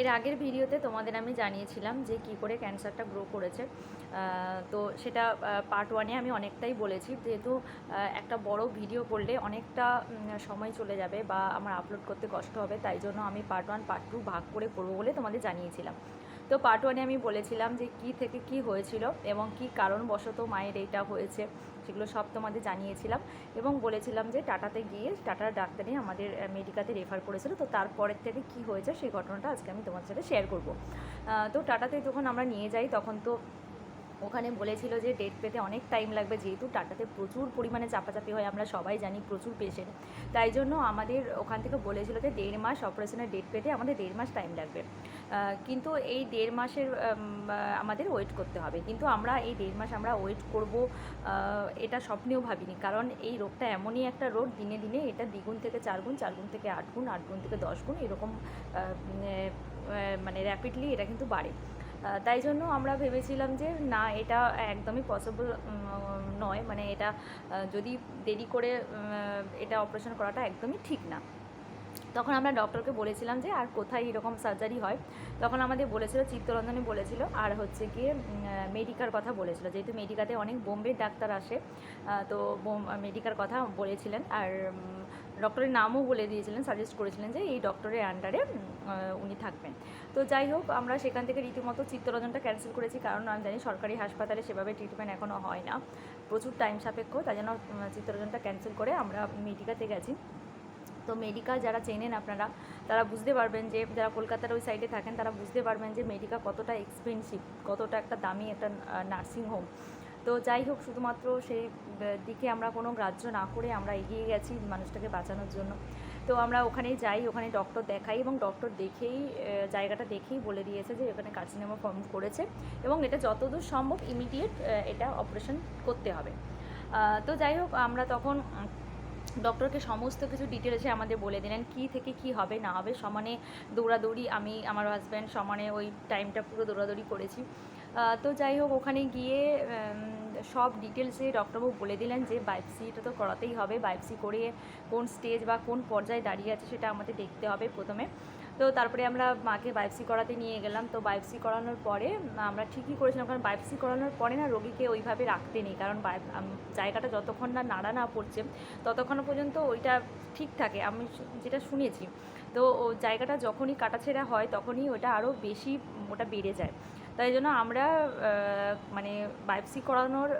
এর আগের ভিডিওতে তোমাদের আমি জানিয়েছিলাম যে কি করে ক্যান্সারটা গ্রো করেছে। তো সেটা পার্ট ওয়ানে আমি অনেকটাই বলেছি। যেহেতু একটা বড় ভিডিও করলে অনেকটা সময় চলে যাবে বা আমার আপলোড করতে কষ্ট হবে, তাই জন্য আমি পার্ট ওয়ান পার্ট টু ভাগ করে করব বলে তোমাদের জানিয়েছিলাম। তো পার্ট ওয়ানে আমি বলেছিলাম যে কি থেকে কি হয়েছিল এবং কি কারণবশত মায়ের এইটা হয়েছে। সেগুলো সব তোমাদের জানিয়েছিলাম এবং বলেছিলাম যে টাটাতে গিয়ে, টাটার ডাক্তারই আমাদের মেডিকাতে রেফার করেছিল। তো তারপরের থেকে কি হয়েছে সেই ঘটনাটা আজকে আমি তোমার সাথে শেয়ার করব। তো টাটাতে যখন আমরা নিয়ে যাই, তখন তো ওখানে বলেছিল যে ডেট পেতে অনেক টাইম লাগবে, যেহেতু টাটাতে প্রচুর পরিমাণে চাপাচাপি হয়, আমরা সবাই জানি প্রচুর পেশেন্ট তাই জন্য আমাদের ওখান থেকে বলেছিল যে দেড় মাস অপারেশনের ডেট পেতে আমাদের দেড় মাস টাইম লাগবে। কিন্তু এই দেড় মাসের আমাদের ওয়েট করতে হবে। কিন্তু আমরা এই দেড় মাস আমরা ওয়েট করব এটা স্বপ্নেও ভাবিনি। কারণ এই রোগটা এমনই একটা রোগ, দিনে দিনে এটা দ্বিগুণ থেকে চার গুণ চার গুণ থেকে আট গুণ আট গুণ থেকে দশ গুণ এরকম মানে র্যাপিডলি এটা কিন্তু বাড়ে। তাই জন্য আমরা ভেবেছিলাম যে না, এটা একদমই পসিবল নয়। মানে এটা যদি দেরি করে এটা অপারেশন করাটা একদমই ঠিক না। তখন আমরা ডক্টরকে বলেছিলাম যে, আর কোথায় এরকম সার্জারি হয়? তখন আমাদের বলেছিল চিত্তরঞ্জনে বলেছিল, আর হচ্ছে গিয়ে মেডিকার কথা বলেছিল। যেহেতু মেডিকাতে অনেক বোম্বের ডাক্তার আসে তো মেডিকার কথা বলেছিলেন। আর ডক্টরের নামও বলে দিয়েছিলেন সাজেস্ট করেছিলেন যে এই ডক্টরের আন্ডারে উনি থাকবেন। তো যাই হোক, আমরা সেখান থেকে রীতিমতো চিত্তরঞ্জনটা ক্যান্সেল করেছি, কারণ আমি জানি সরকারি হাসপাতালে সেভাবে ট্রিটমেন্ট এখনও হয় না। প্রচুর টাইম সাপেক্ষ, তাই জন্য চিত্তরঞ্জনটা ক্যান্সেল করে আমরা মেডিকাতে গেছি। তো মেডিকা যারা চেনেন আপনারা, তারা বুঝতে পারবেন যে, যারা কলকাতার ওই সাইডে থাকেন, তারা বুঝতে পারবেন যে মেডিকা কতটা এক্সপেন্সিভ কতটা একটা দামি একটা নার্সিং হোম তো যাই হোক, শুধুমাত্র সেই দিকে আমরা কোনো গ্রাহ্য না করে আমরা এগিয়ে গেছি মানুষটাকে বাঁচানোর জন্য। তো আমরা ওখানে যাই, ওখানে ডক্টর দেখাই এবং ডক্টর দেখেই জায়গাটা দেখেই বলে দিয়েছে যে এখানে কার্সিনোমা ফর্ম করেছে এবং এটা যতদূর সম্ভব ইমিডিয়েট এটা অপারেশন করতে হবে। তো যাই হোক, আমরা তখন ডক্টরকে সমস্ত কিছু ডিটেলসে আমাদের বলে দিলেন কি থেকে কি হবে, না হবে, সমানে দৌড়াদৌড়ি আমি, আমার হাজব্যান্ড সমানে ওই টাইমটা পুরো দৌড়াদৌড়ি করেছি। তো যাই হোক, ওখানে গিয়ে সব ডিটেলসে ডক্টরবাবু বলে দিলেন যে বায়োপসিটা তো করাতেই হবে। বায়োপসি করে কোন স্টেজ বা কোন পর্যায়ে দাঁড়িয়ে আছে সেটা আমাদের দেখতে হবে প্রথমে। তো তারপরে আমরা মাকে বায়োপসি করাতে নিয়ে গেলাম। তো বায়োপসি করানোর পরে, আমরা ঠিকই করেছিলাম, কারণ বায়োপসি করানোর পরে না রোগীকে ওইভাবে রাখতে নেই। কারণ জায়গাটা যতক্ষণ না নাড়া না পড়ছে, ততক্ষণ পর্যন্ত ওইটা ঠিক থাকে। আমি যেটা শুনেছি। তো জায়গাটা যখনই কাটাছেঁড়া হয়, তখনই ওটা আরও বেশি ওটা বেড়ে যায়। তাই জন্য আমরা মানে বায়োপসি করানোর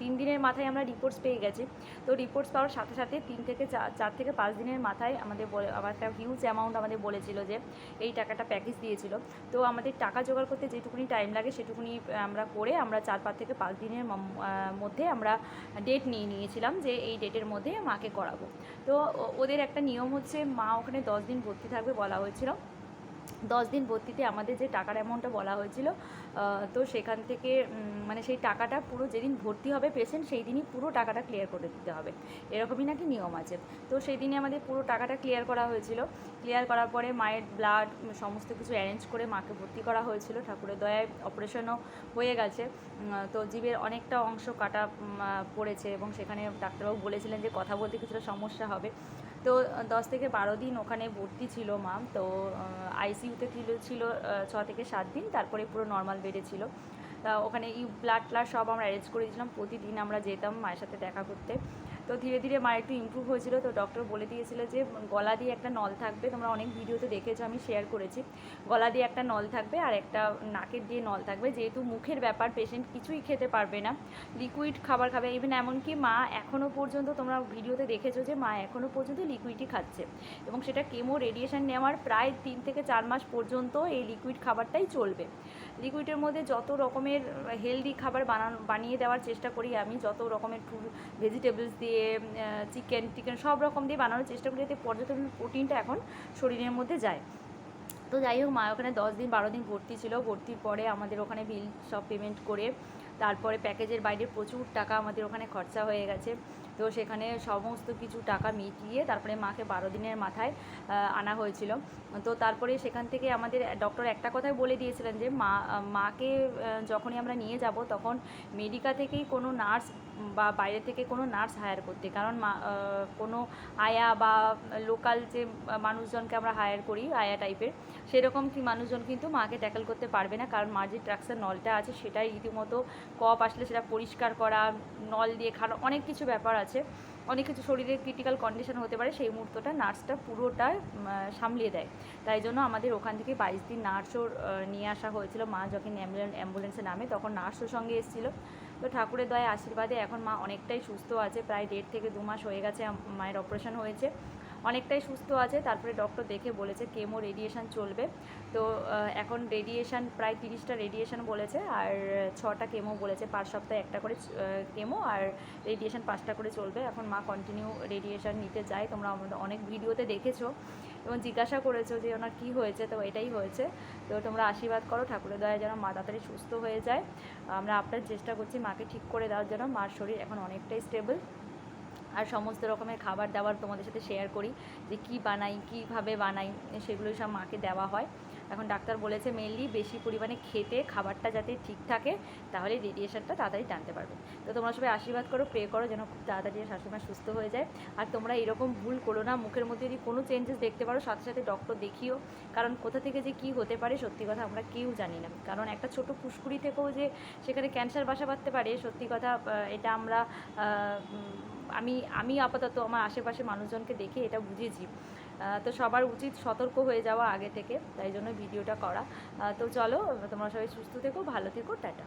তিন দিনের মাথায় আমরা রিপোর্টস পেয়ে গেছি। তো রিপোর্টস পাওয়ার সাথে সাথে তিন থেকে চার থেকে পাঁচ দিনের মাথায় আমাদের বলে আমার একটা হিউজ অ্যামাউন্ট আমাদের বলেছিল যে এই টাকাটা প্যাকেজ দিয়েছিল। তো আমাদের টাকা জোগাড় করতে যেটুকুনি টাইম লাগে সেটুকুনি আমরা করে আমরা চার, পাঁচ থেকে পাঁচ দিনের মধ্যে আমরা ডেট নিয়ে নিয়েছিলাম যে এই ডেটের মধ্যে মাকে করাবো। তো ওদের একটা নিয়ম হচ্ছে মা ওখানে দশ দিন ভর্তি থাকবে বলা হয়েছিল। দশ দিন ভর্তিতে আমাদের যে টাকার অ্যামাউন্টটা বলা হয়েছিল তো সেখান থেকে মানে সেই টাকাটা পুরো যেদিন ভর্তি হবে পেশেন্ট সেই দিনই পুরো টাকাটা ক্লিয়ার করে দিতে হবে। এরকমই নাকি নিয়ম আছে? তো সেই দিনে আমাদের পুরো টাকাটা ক্লিয়ার করা হয়েছিল। ক্লিয়ার করার পরে মায়ের ব্লাড সমস্ত কিছু অ্যারেঞ্জ করে মাকে ভর্তি করা হয়েছিল। ঠাকুরের দয়ায় অপারেশনও হয়ে গেছে। তো জীবের অনেকটা অংশ কাটা পড়েছে এবং সেখানে ডাক্তারবাবু বলেছিলেন যে কথা বলতে কিছুটা সমস্যা হবে। তো দশ থেকে বারো দিন ওখানে ভর্তি ছিল মাম তো আইসিইউতে ছিল ছিল ছ থেকে সাত দিন, তারপরে পুরো নর্মাল বেডে ছিল। তা ওখানে ইউ ব্লাড ট্লাড সব আমরা অ্যারেঞ্জ করে দিয়েছিলাম, প্রতিদিন আমরা যেতাম মায়ের সাথে দেখা করতে। তো ধীরে ধীরে মায়ের একটু ইমপ্রুভ হয়েছিল। তো ডক্টর বলে দিয়েছিল যে, গলা দিয়ে একটা নল থাকবে। তোমরা অনেক ভিডিওতে দেখেছ, আমি শেয়ার করেছি। গলা দিয়ে একটা নল থাকবে আর একটা নাকের দিয়ে নল থাকবে। যেহেতু মুখের ব্যাপার পেশেন্ট কিছুই খেতে পারবে না। লিকুইড খাবার খাবে। ইভেন এমনকি মা এখনও পর্যন্ত তোমরা ভিডিওতে দেখেছ যে, মা এখনও পর্যন্ত লিকুইডই খাচ্ছে। এবং সেটা কেমো রেডিয়েশন নেওয়ার প্রায় তিন থেকে চার মাস পর্যন্ত এই লিকুইড খাবারটাই চলবে। লিকুইডের মধ্যে যত রকমের হেলদি খাবার বানানো, বানিয়ে দেওয়ার চেষ্টা করি আমি, যত রকমের ফুল ভেজিটেবলস দিয়ে চিকেন টিকেন সব রকম দিয়ে বানানোর চেষ্টা করি যাতে পর্যটন প্রোটিনটা এখন শরীরের মধ্যে যায়। তো যাই হোক, মা ওখানে দশ দিন, বারো দিন ভর্তি ছিল। ভর্তির পরে আমাদের ওখানে বিল সব পেমেন্ট করে তারপরে প্যাকেজের বাইরে প্রচুর টাকা আমাদের ওখানে খরচা হয়ে গেছে। তো সেখানে সমস্ত কিছু টাকা মিটিয়ে তারপরে মাকে বারো দিনের মাথায় আনা হয়েছিল। তো তারপরে সেখান থেকে আমাদের ডক্টর একটা কথাই বলে দিয়েছিলেন যে, মা, মাকে যখনই আমরা নিয়ে যাব তখন মেডিকা থেকেই কোনো নার্স বা বাইরে থেকে কোনো নার্স হায়ার করতে। কারণ মা কোনো আয়া বা লোকাল যে মানুষজনকে আমরা হায়ার করি, আয়া টাইপের সেরকম কি মানুষজন কিন্তু মাকে ট্যাকেল করতে পারবে না। কারণ মার যে ট্রাক্সের নলটা আছে সেটাই রীতিমতো কপ আসলে সেটা পরিষ্কার করা, নল দিয়ে খাওয়া, অনেক কিছু ব্যাপার আছে। অনেক কিছু শরীরের ক্রিটিক্যাল কন্ডিশন হতে পারে, সেই মুহূর্তটা নার্সটা পুরোটা সামলিয়ে দেয়। তাই জন্য আমাদের ওখান থেকে বাইশ দিন নার্সও নিয়ে আসা হয়েছিল মা যখন অ্যাম্বুলেন্সে নামে, তখন নার্সও সঙ্গে এসেছিল। তো ঠাকুরের দয়া আশীর্বাদে এখন মা অনেকটাই সুস্থ আছে, প্রায় দেড় থেকে দু মাস হয়ে গেছে মায়ের অপারেশন হয়েছে। অনেকটাই সুস্থ আছে। তারপরে ডক্টর দেখে বলেছে কেমো রেডিয়েশন চলবে। তো এখন রেডিয়েশন প্রায় তিরিশটা রেডিয়েশন বলেছে আর ছটা কেমো বলেছে। পার সপ্তাহে একটা করে কেমো আর রেডিয়েশন পাঁচটা করে চলবে। এখন মা কন্টিনিউ রেডিয়েশন নিতে যায়। তোমরা আমাদের অনেক ভিডিওতে দেখেছ এবং জিজ্ঞাসা করেছ যে ওনার কী হয়েছে? তো এটাই হয়েছে। তো তোমরা আশীর্বাদ করো, ঠাকুরের দয়া যেন মা তাড়াতাড়ি সুস্থ হয়ে যায়। আমরা আপনার চেষ্টা করছি মাকে ঠিক করে দেওয়ার জন্য। মার শরীর এখন অনেকটাই স্টেবল আর সমস্ত রকমের খাবার দাবার তোমাদের সাথে শেয়ার করি যে কী বানাই, কীভাবে বানাই সেগুলো সব মাকে দেওয়া হয়। এখন ডাক্তার বলেছে মেনলি বেশি পরিমাণে খেতে, খাবারটা যাতে ঠিক থাকে, তাহলে রেডিয়েশনটা তাড়াতাড়ি টানতে পারবে। তো তোমরা সবাই আশীর্বাদ করো প্রে করো যেন খুব তাড়াতাড়ি শাশুড়িমা সুস্থ হয়ে যায়। আর তোমরা এরকম ভুল করো না, মুখের মধ্যে যদি কোনো চেঞ্জেস দেখতে পারো, সাথে সাথে ডক্টর দেখিও। কারণ কোথা থেকে যে কী হতে পারে, সত্যি কথা আমরা কেউ জানি না। কারণ একটা ছোট ফুসকুড়ি থেকেও যে সেখানে ক্যান্সার বাসা বাঁধতে পারে, সত্যি কথা এটা আমরা আমি আমি আপাতত আমার আশেপাশে মানুষজনকে দেখে এটা বুঝেছি। তো সবার উচিত সতর্ক হয়ে যাওয়া আগে থেকে, তাই জন্য ভিডিওটা করা। তো চলো, তোমরা সবাই সুস্থ থেকো, ভালো থেকো, টাটা।